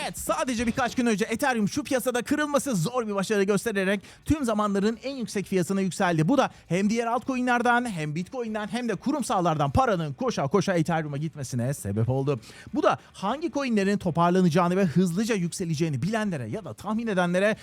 Evet sadece birkaç gün önce Ethereum şu piyasada kırılması zor bir başarı göstererek tüm zamanların en yüksek fiyatına yükseldi. Bu da hem diğer altcoin'lerden hem Bitcoin'den hem de kurumsallardan paranın koşa koşa Ethereum'a gitmesine sebep oldu. Bu da hangi coin'lerin toparlanacağını ve hızlıca yükseleceğini bilenlere ya da tahmin edenlere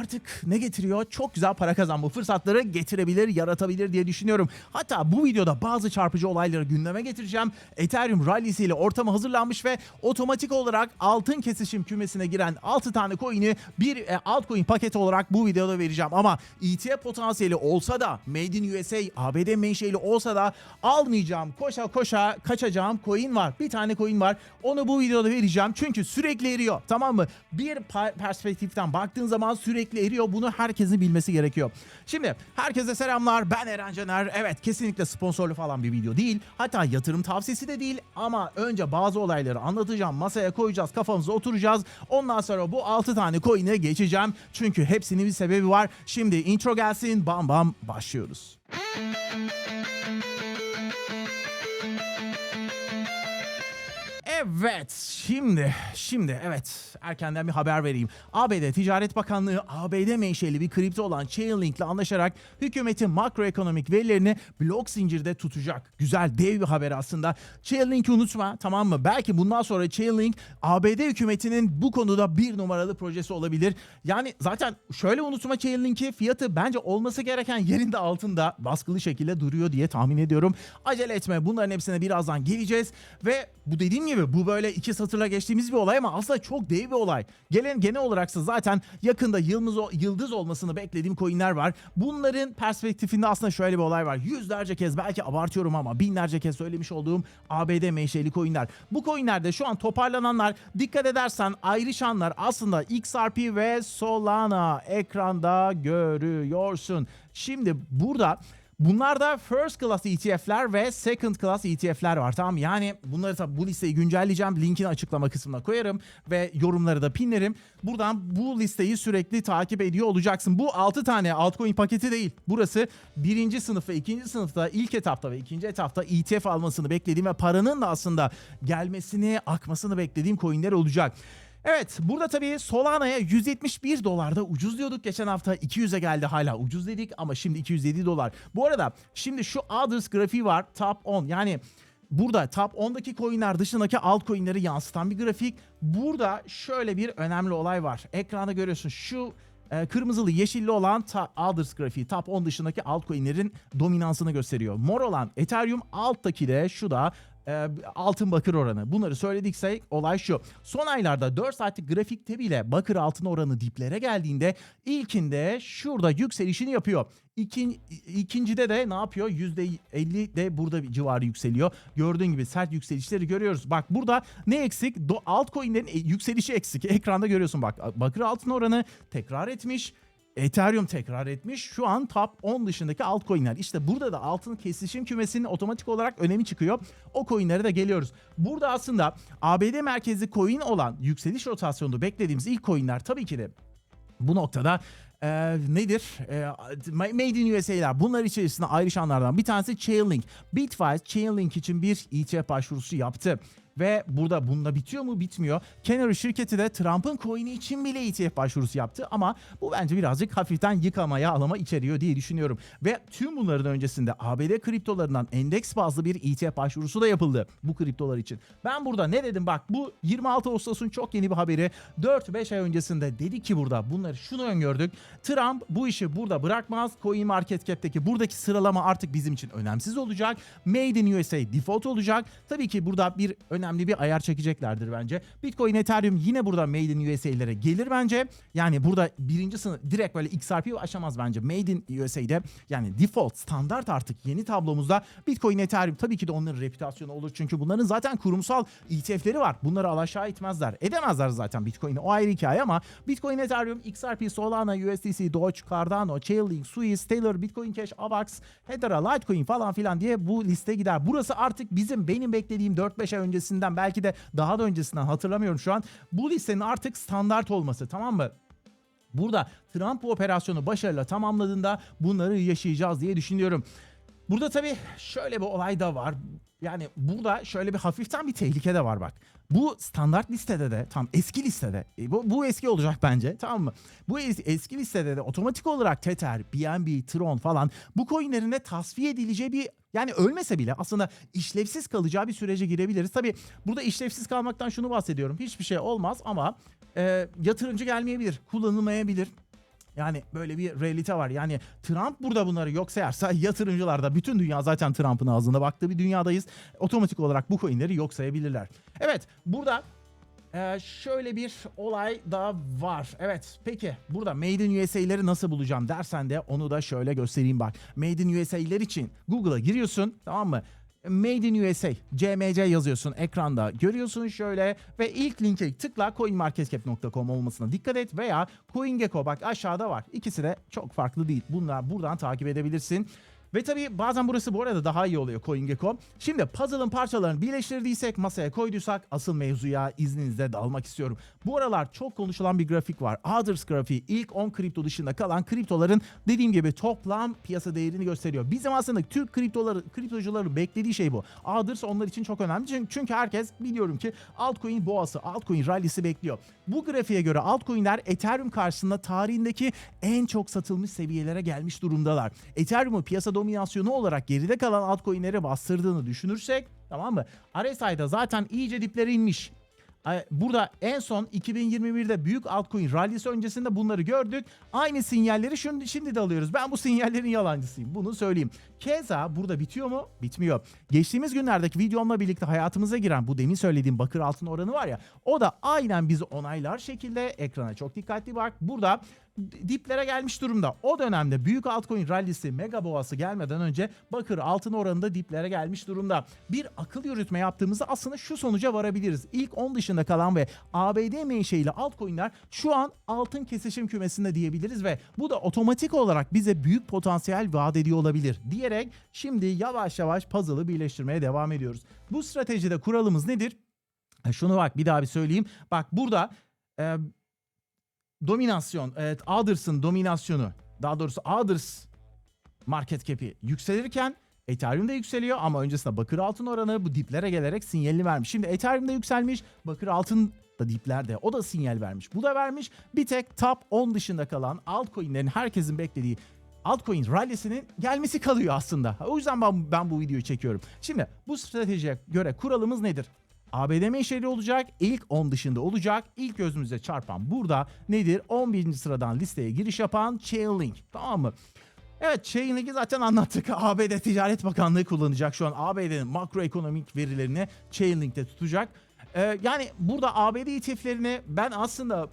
artık ne getiriyor? Çok güzel para kazanma fırsatları getirebilir, yaratabilir diye düşünüyorum. Hatta bu videoda bazı çarpıcı olayları gündeme getireceğim. Ethereum rallisiyle ortama hazırlanmış ve otomatik olarak altın kesişim kümesine giren 6 tane coin'i bir e, altcoin paketi olarak bu videoda vereceğim. Ama ETF potansiyeli olsa da Made in USA, ABD menşeli olsa da almayacağım, koşa koşa kaçacağım coin var. Bir tane coin var. Onu bu videoda vereceğim. Çünkü sürekli eriyor. Tamam mı? Bir perspektiften baktığın zaman sürekli eriyor. Bunu herkesin bilmesi gerekiyor. Şimdi herkese selamlar. Ben Eren Caner. Evet kesinlikle sponsorlu falan bir video değil. Hatta yatırım tavsiyesi de değil. Ama önce bazı olayları anlatacağım. Masaya koyacağız. Kafamıza oturacağız. Ondan sonra bu 6 tane coin'e geçeceğim. Çünkü hepsinin bir sebebi var. Şimdi intro gelsin. Bam bam başlıyoruz. Evet şimdi şimdi evet erkenden bir haber vereyim. ABD Ticaret Bakanlığı ABD menşeli bir kripto olan Chainlink ile anlaşarak hükümetin makroekonomik verilerini blok zincirde tutacak. Güzel dev bir haber aslında. Chainlink'i unutma tamam mı? Belki bundan sonra Chainlink ABD hükümetinin bu konuda bir numaralı projesi olabilir. Yani zaten şöyle unutma Chainlink'i fiyatı bence olması gereken yerinde altında baskılı şekilde duruyor diye tahmin ediyorum. Acele etme bunların hepsine birazdan geleceğiz ve bu dediğim gibi bu böyle iki satırla geçtiğimiz bir olay ama aslında çok dev bir olay. Gelen genel olaraksa zaten yakında yıldız, yıldız olmasını beklediğim coinler var. Bunların perspektifinde aslında şöyle bir olay var. Yüzlerce kez belki abartıyorum ama binlerce kez söylemiş olduğum ABD menşeli coinler. Bu coinlerde şu an toparlananlar dikkat edersen ayrışanlar aslında XRP ve Solana ekranda görüyorsun. Şimdi burada Bunlarda first class ETF'ler ve second class ETF'ler var tamam? Yani bunları tabii bu listeyi güncelleyeceğim. Linkini açıklama kısmına koyarım ve yorumları da pinlerim. Buradan bu listeyi sürekli takip ediyor olacaksın. Bu 6 tane altcoin paketi değil. Burası birinci sınıf ve ikinci sınıfta ilk etapta ve ikinci etapta ETF almasını beklediğim ve paranın da aslında gelmesini, akmasını beklediğim coinler olacak. Evet burada tabii Solana'ya 171 dolarda ucuz diyorduk. Geçen hafta 200'e geldi hala ucuz dedik ama şimdi 207 dolar. Bu arada şimdi şu Others grafiği var top 10 yani burada top 10'daki coinler dışındaki altcoin'leri yansıtan bir grafik. Burada şöyle bir önemli olay var. Ekranda görüyorsun şu e, kırmızılı yeşilli olan ta, Others grafiği top 10 dışındaki altcoin'lerin dominansını gösteriyor. Mor olan Ethereum alttaki de şu da e, altın bakır oranı. Bunları söyledikse olay şu. Son aylarda 4 saatlik grafikte bile bakır altın oranı diplere geldiğinde ilkinde şurada yükselişini yapıyor. İkin, ikincide de ne yapıyor? %50 de burada civarı yükseliyor. Gördüğün gibi sert yükselişleri görüyoruz. Bak burada ne eksik? Do, altcoin'lerin e, yükselişi eksik. Ekranda görüyorsun bak. Bakır altın oranı tekrar etmiş. Ethereum tekrar etmiş. Şu an top 10 dışındaki altcoin'ler. İşte burada da altın kesişim kümesinin otomatik olarak önemi çıkıyor. O coin'lere de geliyoruz. Burada aslında ABD merkezli coin olan yükseliş rotasyonunda beklediğimiz ilk coin'ler tabii ki de bu noktada e, nedir? E, Made in USA'ler. Bunlar içerisinde ayrışanlardan bir tanesi Chainlink. Bitwise Chainlink için bir ETF başvurusu yaptı. Ve burada bununla bitiyor mu? Bitmiyor. Canary şirketi de Trump'ın coin'i için bile ETF başvurusu yaptı ama bu bence birazcık hafiften yıkamaya alama içeriyor diye düşünüyorum. Ve tüm bunların öncesinde ABD kriptolarından endeks bazlı bir ETF başvurusu da yapıldı bu kriptolar için. Ben burada ne dedim bak bu 26 Ağustos'un çok yeni bir haberi. 4-5 ay öncesinde dedi ki burada bunları şunu öngördük. Trump bu işi burada bırakmaz. Coin Market Cap'teki buradaki sıralama artık bizim için önemsiz olacak. Made in USA default olacak. Tabii ki burada bir bir ayar çekeceklerdir bence. Bitcoin, Ethereum yine burada Made in USA'lere gelir bence. Yani burada birinci sınıf direkt böyle XRP aşamaz bence. Made in USA'de yani default standart artık yeni tablomuzda Bitcoin, Ethereum tabii ki de onların reputasyonu olur. Çünkü bunların zaten kurumsal ETF'leri var. Bunları alaşağı itmezler. Edemezler zaten Bitcoin'i. O ayrı hikaye ama Bitcoin, Ethereum, XRP, Solana, USDC, Doge, Cardano, Chainlink, Swiss, Stellar, Bitcoin Cash, AVAX, Hedera, Litecoin falan filan diye bu liste gider. Burası artık bizim benim beklediğim 4-5 ay öncesinden belki de daha da öncesinden hatırlamıyorum şu an. Bu listenin artık standart olması tamam mı? Burada Trump operasyonu başarıyla tamamladığında bunları yaşayacağız diye düşünüyorum. Burada tabii şöyle bir olay da var. Yani burada şöyle bir hafiften bir tehlike de var bak. Bu standart listede de tam eski listede e, bu, bu eski olacak bence tamam mı? Bu es- eski listede de otomatik olarak Tether, BNB, Tron falan bu coinlerin de tasfiye edileceği bir yani ölmese bile aslında işlevsiz kalacağı bir sürece girebiliriz. Tabi burada işlevsiz kalmaktan şunu bahsediyorum. Hiçbir şey olmaz ama e, yatırımcı gelmeyebilir, kullanılmayabilir. Yani böyle bir realite var. Yani Trump burada bunları yok sayarsa yatırımcılar da bütün dünya zaten Trump'ın ağzına baktığı bir dünyadayız. Otomatik olarak bu coinleri yok sayabilirler. Evet burada ee, şöyle bir olay da var. Evet peki burada Made in USA'leri nasıl bulacağım dersen de onu da şöyle göstereyim bak. Made in USA'ler için Google'a giriyorsun tamam mı? Made in USA, CMC yazıyorsun ekranda görüyorsun şöyle ve ilk linke tıkla coinmarketcap.com olmasına dikkat et veya CoinGecko bak aşağıda var. İkisi de çok farklı değil. Bunlar buradan takip edebilirsin. Ve tabii bazen burası bu arada daha iyi oluyor CoinGecko. Şimdi puzzle'ın parçalarını birleştirdiysek masaya koyduysak asıl mevzuya izninizle dalmak istiyorum. Bu aralar çok konuşulan bir grafik var. Others grafiği ilk 10 kripto dışında kalan kriptoların dediğim gibi toplam piyasa değerini gösteriyor. Bizim aslında Türk kriptoları, kriptocuların beklediği şey bu. Others onlar için çok önemli. Çünkü, herkes biliyorum ki altcoin boğası, altcoin rallisi bekliyor. Bu grafiğe göre altcoin'ler Ethereum karşısında tarihindeki en çok satılmış seviyelere gelmiş durumdalar. Ethereum'u piyasa dominasyonu olarak geride kalan altcoin'lere bastırdığını düşünürsek tamam mı? RSI'da zaten iyice diplere inmiş. Burada en son 2021'de büyük altcoin rallisi öncesinde bunları gördük. Aynı sinyalleri şimdi, şimdi de alıyoruz. Ben bu sinyallerin yalancısıyım. Bunu söyleyeyim. Keza burada bitiyor mu? Bitmiyor. Geçtiğimiz günlerdeki videomla birlikte hayatımıza giren bu demin söylediğim bakır altın oranı var ya. O da aynen bizi onaylar şekilde ekrana çok dikkatli bak. Burada diplere gelmiş durumda. O dönemde büyük altcoin rallisi mega boğası gelmeden önce bakır altın oranında diplere gelmiş durumda. Bir akıl yürütme yaptığımızda aslında şu sonuca varabiliriz. İlk 10 dışında kalan ve ABD menşeili altcoin'ler şu an altın kesişim kümesinde diyebiliriz ve bu da otomatik olarak bize büyük potansiyel vaat ediyor olabilir diyerek şimdi yavaş yavaş puzzle'ı birleştirmeye devam ediyoruz. Bu stratejide kuralımız nedir? Ha, Şunu bak bir daha bir söyleyeyim. Bak burada e, dominasyon, evet Others'ın dominasyonu, daha doğrusu Others market cap'i yükselirken Ethereum da yükseliyor ama öncesinde bakır altın oranı bu diplere gelerek sinyalini vermiş. Şimdi Ethereum da yükselmiş, bakır altın da diplerde o da sinyal vermiş. Bu da vermiş. Bir tek top 10 dışında kalan altcoin'lerin herkesin beklediği altcoin rallisinin gelmesi kalıyor aslında. O yüzden ben, ben bu videoyu çekiyorum. Şimdi bu stratejiye göre kuralımız nedir? ABD menşeli olacak. ilk 10 dışında olacak. İlk gözümüze çarpan burada nedir? 11. sıradan listeye giriş yapan Chainlink. Tamam mı? Evet Chainlink'i zaten anlattık. ABD Ticaret Bakanlığı kullanacak şu an. ABD'nin makroekonomik verilerini Chainlink'te tutacak. Ee, yani burada ABD ETF'lerini ben aslında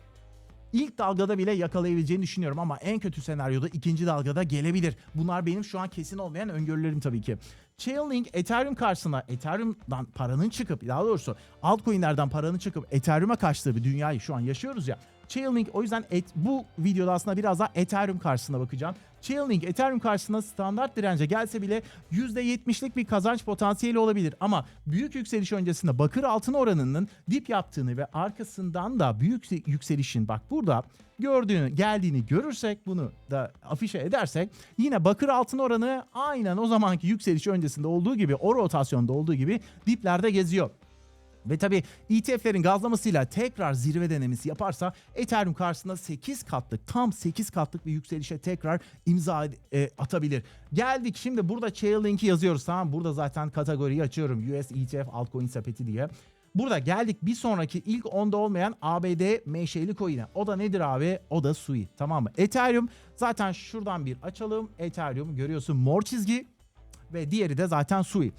ilk dalgada bile yakalayabileceğini düşünüyorum ama en kötü senaryoda ikinci dalgada gelebilir. Bunlar benim şu an kesin olmayan öngörülerim tabii ki. Chainlink Ethereum karşısında Ethereum'dan paranın çıkıp daha doğrusu altcoin'lerden paranın çıkıp Ethereum'a kaçtığı bir dünyayı şu an yaşıyoruz ya. Chainlink o yüzden et, bu videoda aslında biraz daha Ethereum karşısına bakacağım. Chainlink Ethereum karşısında standart dirence gelse bile %70'lik bir kazanç potansiyeli olabilir. Ama büyük yükseliş öncesinde bakır altın oranının dip yaptığını ve arkasından da büyük yükselişin bak burada gördüğünü geldiğini görürsek bunu da afişe edersek yine bakır altın oranı aynen o zamanki yükseliş öncesinde olduğu gibi o rotasyonda olduğu gibi diplerde geziyor. Ve tabi ETF'lerin gazlamasıyla tekrar zirve denemesi yaparsa Ethereum karşısında 8 katlık tam 8 katlık bir yükselişe tekrar imza e, atabilir. Geldik şimdi burada Chainlink'i yazıyoruz tamam Burada zaten kategoriyi açıyorum US ETF altcoin sepeti diye. Burada geldik bir sonraki ilk 10'da olmayan ABD menşeli coin'e. O da nedir abi? O da Sui. Tamam mı? Ethereum zaten şuradan bir açalım. Ethereum görüyorsun mor çizgi ve diğeri de zaten Sui.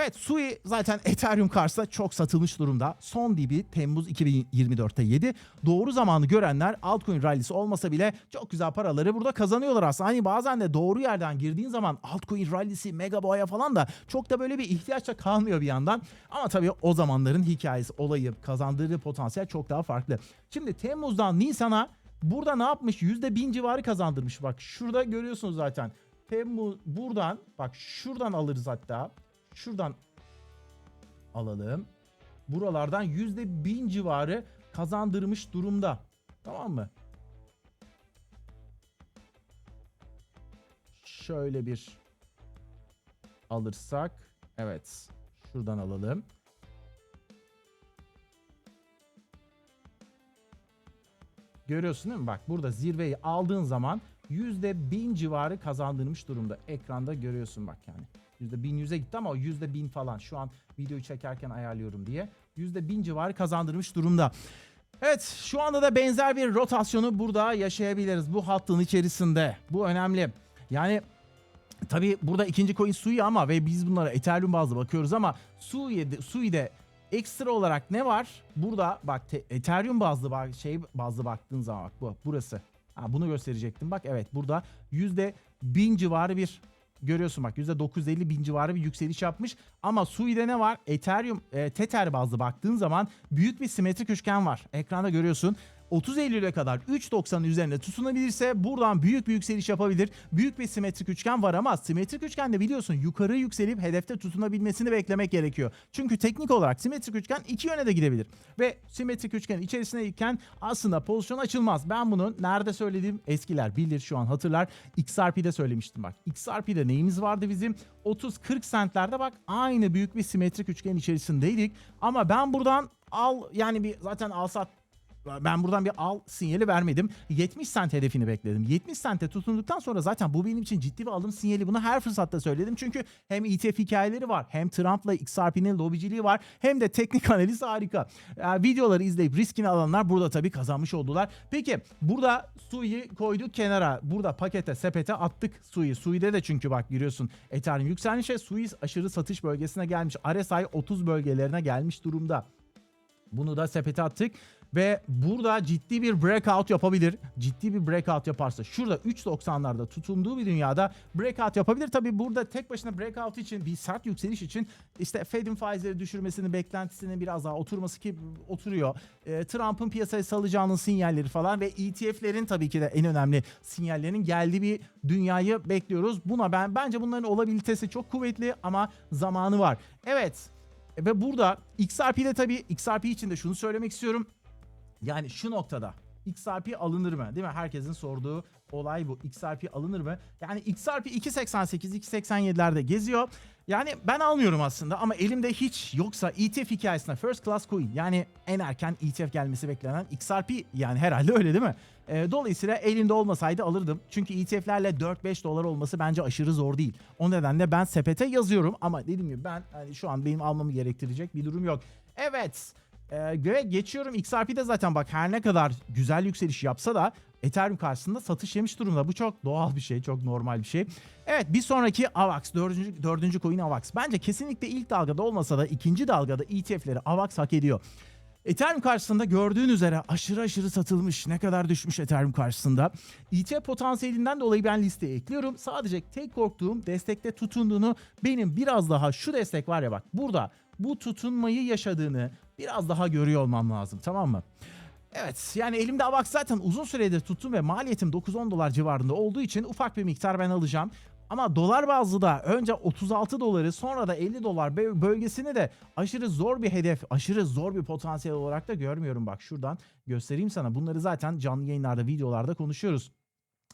Evet Sui zaten Ethereum karşısında çok satılmış durumda. Son dibi Temmuz 2024'te yedi. Doğru zamanı görenler altcoin rallisi olmasa bile çok güzel paraları burada kazanıyorlar aslında. Hani bazen de doğru yerden girdiğin zaman altcoin rallisi, mega boya falan da çok da böyle bir ihtiyaç da kalmıyor bir yandan. Ama tabii o zamanların hikayesi, olayı, kazandığı potansiyel çok daha farklı. Şimdi Temmuz'dan Nisan'a burada ne yapmış? %1000 civarı kazandırmış. Bak şurada görüyorsunuz zaten. Temmuz buradan bak şuradan alırız hatta. Şuradan alalım. Buralardan yüzde bin civarı kazandırmış durumda. Tamam mı? Şöyle bir alırsak. Evet. Şuradan alalım. Görüyorsun değil mi? Bak burada zirveyi aldığın zaman %1000 civarı kazandırmış durumda. Ekranda görüyorsun bak yani. %1100'e gitti ama o %1000 falan. Şu an videoyu çekerken ayarlıyorum diye. %1000 civarı kazandırmış durumda. Evet şu anda da benzer bir rotasyonu burada yaşayabiliriz. Bu hattın içerisinde. Bu önemli. Yani Tabii burada ikinci coin Sui ama ve biz bunlara Ethereum bazlı bakıyoruz ama Sui'de, Sui'de ekstra olarak ne var? Burada bak te- Ethereum bazlı bak şey bazlı baktığın zaman bak bu burası. Ha, bunu gösterecektim. Bak evet burada yüzde bin civarı bir görüyorsun bak yüzde 950 bin civarı bir yükseliş yapmış. Ama Sui'de ne var? Ethereum, e, Tether bazlı baktığın zaman büyük bir simetrik üçgen var. Ekranda görüyorsun. 30 Eylül'e kadar 3.90'ın üzerinde tutunabilirse buradan büyük bir yükseliş yapabilir. Büyük bir simetrik üçgen var ama simetrik üçgende biliyorsun yukarı yükselip hedefte tutunabilmesini beklemek gerekiyor. Çünkü teknik olarak simetrik üçgen iki yöne de gidebilir. Ve simetrik üçgenin içerisindeyken aslında pozisyon açılmaz. Ben bunu nerede söylediğim eskiler bilir şu an hatırlar. XRP'de söylemiştim bak. XRP'de neyimiz vardı bizim? 30-40 centlerde bak aynı büyük bir simetrik üçgen içerisindeydik. Ama ben buradan al yani bir zaten al sat ben buradan bir al sinyali vermedim. 70 sent hedefini bekledim. 70 sente tutunduktan sonra zaten bu benim için ciddi bir alım sinyali. Bunu her fırsatta söyledim. Çünkü hem ETF hikayeleri var. Hem Trump'la XRP'nin lobiciliği var. Hem de teknik analiz harika. Yani videoları izleyip riskini alanlar burada tabii kazanmış oldular. Peki burada Sui'yi koyduk kenara. Burada pakete sepete attık Sui. Sui'de de çünkü bak görüyorsun Ethereum yükselmiş. Sui aşırı satış bölgesine gelmiş. RSI 30 bölgelerine gelmiş durumda. Bunu da sepete attık. Ve burada ciddi bir breakout yapabilir. Ciddi bir breakout yaparsa şurada 3.90'larda tutunduğu bir dünyada breakout yapabilir. Tabi burada tek başına breakout için bir sert yükseliş için işte Fed'in faizleri düşürmesini beklentisinin biraz daha oturması ki oturuyor. Ee, Trump'ın piyasaya salacağının sinyalleri falan ve ETF'lerin tabii ki de en önemli sinyallerinin geldiği bir dünyayı bekliyoruz. Buna ben bence bunların olabilitesi çok kuvvetli ama zamanı var. Evet ve burada XRP'de tabii XRP için de şunu söylemek istiyorum. Yani şu noktada XRP alınır mı? Değil mi? Herkesin sorduğu olay bu. XRP alınır mı? Yani XRP 2.88, 2.87'lerde geziyor. Yani ben almıyorum aslında ama elimde hiç yoksa ETF hikayesinde first class coin yani en erken ETF gelmesi beklenen XRP yani herhalde öyle değil mi? Ee, dolayısıyla elimde olmasaydı alırdım. Çünkü ETF'lerle 4-5 dolar olması bence aşırı zor değil. O nedenle ben sepete yazıyorum ama dediğim gibi ben hani şu an benim almamı gerektirecek bir durum yok. Evet. Ee, göre geçiyorum. XRP'de zaten bak her ne kadar güzel yükseliş yapsa da Ethereum karşısında satış yemiş durumda. Bu çok doğal bir şey, çok normal bir şey. Evet bir sonraki AVAX, dördüncü, dördüncü coin AVAX. Bence kesinlikle ilk dalgada olmasa da ikinci dalgada ETF'leri AVAX hak ediyor. Ethereum karşısında gördüğün üzere aşırı aşırı satılmış. Ne kadar düşmüş Ethereum karşısında. ETF potansiyelinden dolayı ben listeye ekliyorum. Sadece tek korktuğum destekte tutunduğunu benim biraz daha şu destek var ya bak burada bu tutunmayı yaşadığını biraz daha görüyor olmam lazım tamam mı? Evet yani elimde AVAX zaten uzun süredir tuttum ve maliyetim 9-10 dolar civarında olduğu için ufak bir miktar ben alacağım. Ama dolar bazlı da önce 36 doları sonra da 50 dolar bö- bölgesini de aşırı zor bir hedef, aşırı zor bir potansiyel olarak da görmüyorum. Bak şuradan göstereyim sana. Bunları zaten canlı yayınlarda, videolarda konuşuyoruz.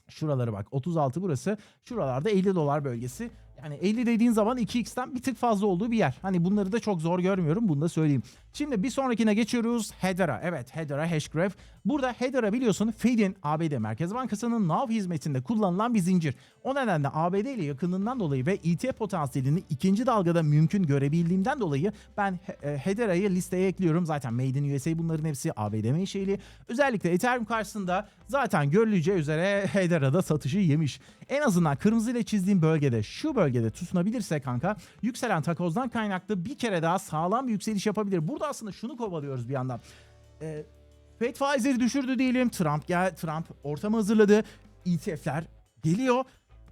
Şuraları bak 36 burası. Şuralarda 50 dolar bölgesi. Yani 50 dediğin zaman 2x'ten bir tık fazla olduğu bir yer. Hani bunları da çok zor görmüyorum. Bunu da söyleyeyim. Şimdi bir sonrakine geçiyoruz. Hedera. Evet Hedera Hashgraph. Burada Hedera biliyorsun Fed'in ABD Merkez Bankası'nın Nav hizmetinde kullanılan bir zincir. O nedenle ABD ile yakınlığından dolayı ve ETF potansiyelini ikinci dalgada mümkün görebildiğimden dolayı ben e, Hedera'yı listeye ekliyorum. Zaten Made in USA bunların hepsi ABD menşeli. Özellikle Ethereum karşısında zaten görüleceği üzere Hedera'da satışı yemiş. En azından kırmızı ile çizdiğim bölgede şu bölgede tutunabilirse kanka yükselen takozdan kaynaklı bir kere daha sağlam bir yükseliş yapabilir. Burada aslında şunu kovalıyoruz bir yandan. Ee, Fed faizleri düşürdü diyelim. Trump gel Trump ortamı hazırladı. ETF'ler geliyor.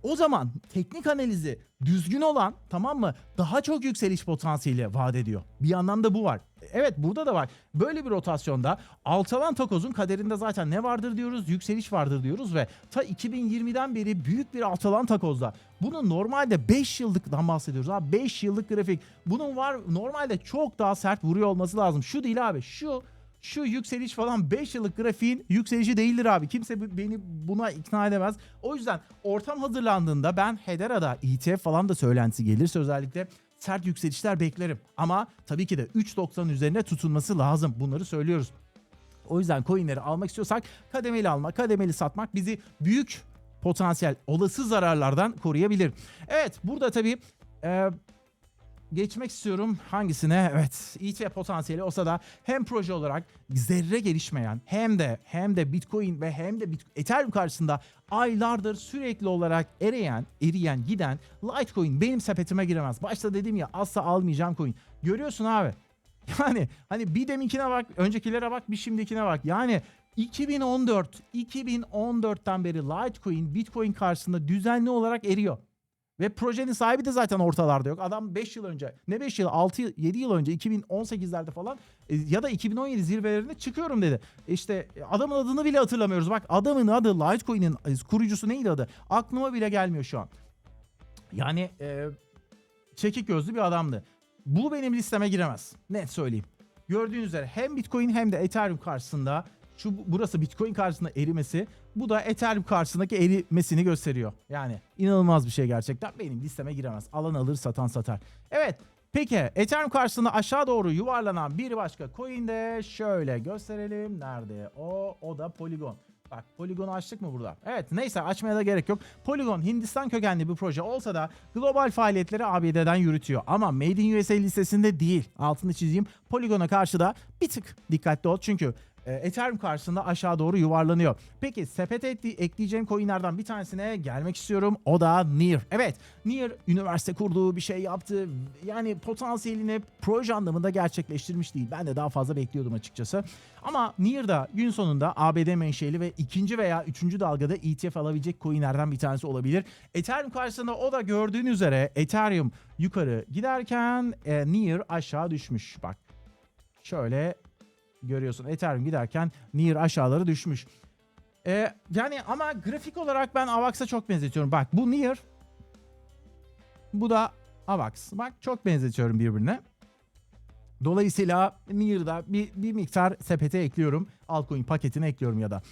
O zaman teknik analizi düzgün olan tamam mı daha çok yükseliş potansiyeli vaat ediyor. Bir yandan da bu var. Evet burada da var. Böyle bir rotasyonda alçalan takozun kaderinde zaten ne vardır diyoruz? Yükseliş vardır diyoruz ve ta 2020'den beri büyük bir alçalan takozda. Bunun normalde 5 yıllıktan bahsediyoruz abi. 5 yıllık grafik. Bunun var normalde çok daha sert vuruyor olması lazım. Şu değil abi. Şu şu yükseliş falan 5 yıllık grafiğin yükselişi değildir abi. Kimse beni buna ikna edemez. O yüzden ortam hazırlandığında ben Hedera'da ETF falan da söylentisi gelirse özellikle sert yükselişler beklerim. Ama tabii ki de 3.90 üzerine tutunması lazım. Bunları söylüyoruz. O yüzden coinleri almak istiyorsak kademeli almak, kademeli satmak bizi büyük potansiyel olası zararlardan koruyabilir. Evet burada tabii e, geçmek istiyorum hangisine? Evet ETF potansiyeli olsa da hem proje olarak zerre gelişmeyen hem de hem de Bitcoin ve hem de Bit- Ethereum karşısında aylardır sürekli olarak eriyen, eriyen, giden Litecoin benim sepetime giremez. Başta dedim ya asla almayacağım coin. Görüyorsun abi. Yani hani bir deminkine bak, öncekilere bak, bir şimdikine bak. Yani 2014, 2014'ten beri Litecoin Bitcoin karşısında düzenli olarak eriyor. Ve projenin sahibi de zaten ortalarda yok. Adam 5 yıl önce, ne 5 yıl, 6 yıl, 7 yıl önce 2018'lerde falan e, ya da 2017 zirvelerinde çıkıyorum dedi. İşte e, adamın adını bile hatırlamıyoruz. Bak adamın adı Litecoin'in e, kurucusu neydi adı? Aklıma bile gelmiyor şu an. Yani e, çekik gözlü bir adamdı. Bu benim listeme giremez. Net söyleyeyim. Gördüğünüz üzere hem Bitcoin hem de Ethereum karşısında şu burası Bitcoin karşısında erimesi, bu da Ethereum karşısındaki erimesini gösteriyor. Yani inanılmaz bir şey gerçekten. Benim listeme giremez. Alan alır, satan satar. Evet. Peki Ethereum karşısında aşağı doğru yuvarlanan bir başka coin de şöyle gösterelim. Nerede? O o da Polygon. Bak Polygon'u açtık mı burada? Evet neyse açmaya da gerek yok. Polygon Hindistan kökenli bir proje olsa da global faaliyetleri ABD'den yürütüyor. Ama Made in USA listesinde değil. Altını çizeyim. Polygon'a karşı da bir tık dikkatli ol. Çünkü e, Ethereum karşısında aşağı doğru yuvarlanıyor. Peki sepete ekleyeceğim coinlerden bir tanesine gelmek istiyorum. O da Near. Evet Near üniversite kurduğu bir şey yaptı. Yani potansiyelini proje anlamında gerçekleştirmiş değil. Ben de daha fazla bekliyordum açıkçası. Ama Near da gün sonunda ABD menşeli ve ikinci veya üçüncü dalgada ETF alabilecek coinlerden bir tanesi olabilir. Ethereum karşısında o da gördüğün üzere Ethereum yukarı giderken e, Near aşağı düşmüş. Bak şöyle görüyorsun Ethereum giderken Near aşağıları düşmüş. Ee, yani ama grafik olarak ben Avax'a çok benzetiyorum. Bak bu Near. Bu da Avax. Bak çok benzetiyorum birbirine. Dolayısıyla Near'da bir, bir miktar sepete ekliyorum. Altcoin paketine ekliyorum ya da.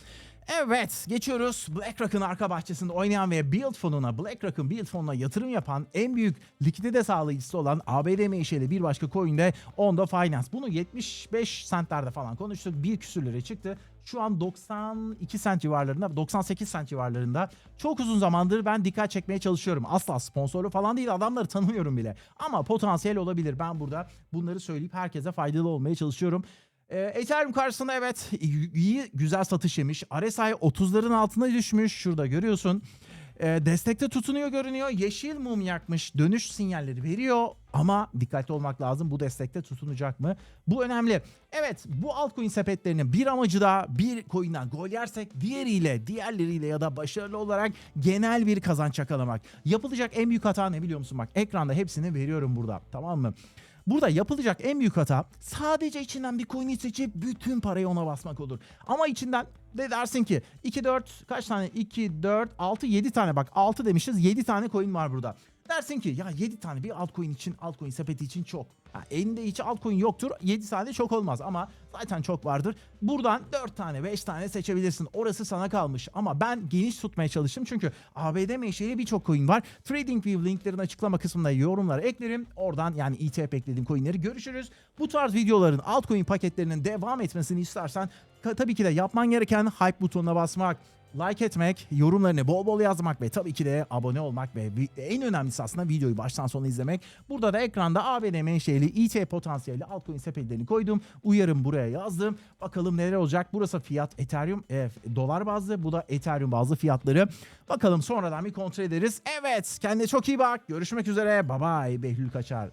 Evet geçiyoruz. BlackRock'ın arka bahçesinde oynayan ve Build fonuna, BlackRock'ın Build fonuna yatırım yapan en büyük likidite sağlayıcısı olan ABD menşeli bir başka coin de Onda Finance. Bunu 75 centlerde falan konuştuk. Bir küsürlere çıktı. Şu an 92 sent civarlarında, 98 sent civarlarında. Çok uzun zamandır ben dikkat çekmeye çalışıyorum. Asla sponsoru falan değil, adamları tanımıyorum bile. Ama potansiyel olabilir. Ben burada bunları söyleyip herkese faydalı olmaya çalışıyorum. Ee, Ethereum karşısında evet iyi, iyi, güzel satış yemiş. RSI 30'ların altına düşmüş. Şurada görüyorsun. Ee, destekte tutunuyor görünüyor. Yeşil mum yakmış. Dönüş sinyalleri veriyor. Ama dikkatli olmak lazım. Bu destekte tutunacak mı? Bu önemli. Evet bu altcoin sepetlerinin bir amacı da bir coin'den gol yersek diğeriyle, diğerleriyle ya da başarılı olarak genel bir kazanç yakalamak. Yapılacak en büyük hata ne biliyor musun? Bak ekranda hepsini veriyorum burada. Tamam mı? Burada yapılacak en büyük hata sadece içinden bir coin'i seçip bütün parayı ona basmak olur. Ama içinden de dersin ki 2 4 kaç tane 2 4 6 7 tane bak 6 demişiz 7 tane coin var burada. Dersin ki ya 7 tane bir altcoin için altcoin sepeti için çok. Ha, elinde hiç altcoin yoktur 7 tane çok olmaz ama zaten çok vardır. Buradan 4 tane 5 tane seçebilirsin. Orası sana kalmış ama ben geniş tutmaya çalıştım çünkü ABD menşeli birçok coin var. TradingView linklerin açıklama kısmında yorumlara eklerim. Oradan yani ETF eklediğim coinleri görüşürüz. Bu tarz videoların altcoin paketlerinin devam etmesini istersen tabii ki de yapman gereken hype butonuna basmak like etmek, yorumlarını bol bol yazmak ve tabii ki de abone olmak ve en önemlisi aslında videoyu baştan sona izlemek. Burada da ekranda ABD menşeli ETF potansiyeli altcoin sepetlerini koydum. Uyarım buraya yazdım. Bakalım neler olacak. Burası fiyat Ethereum, e, dolar bazlı. Bu da Ethereum bazlı fiyatları. Bakalım sonradan bir kontrol ederiz. Evet kendine çok iyi bak. Görüşmek üzere. Bye bye. Behlül Kaçar.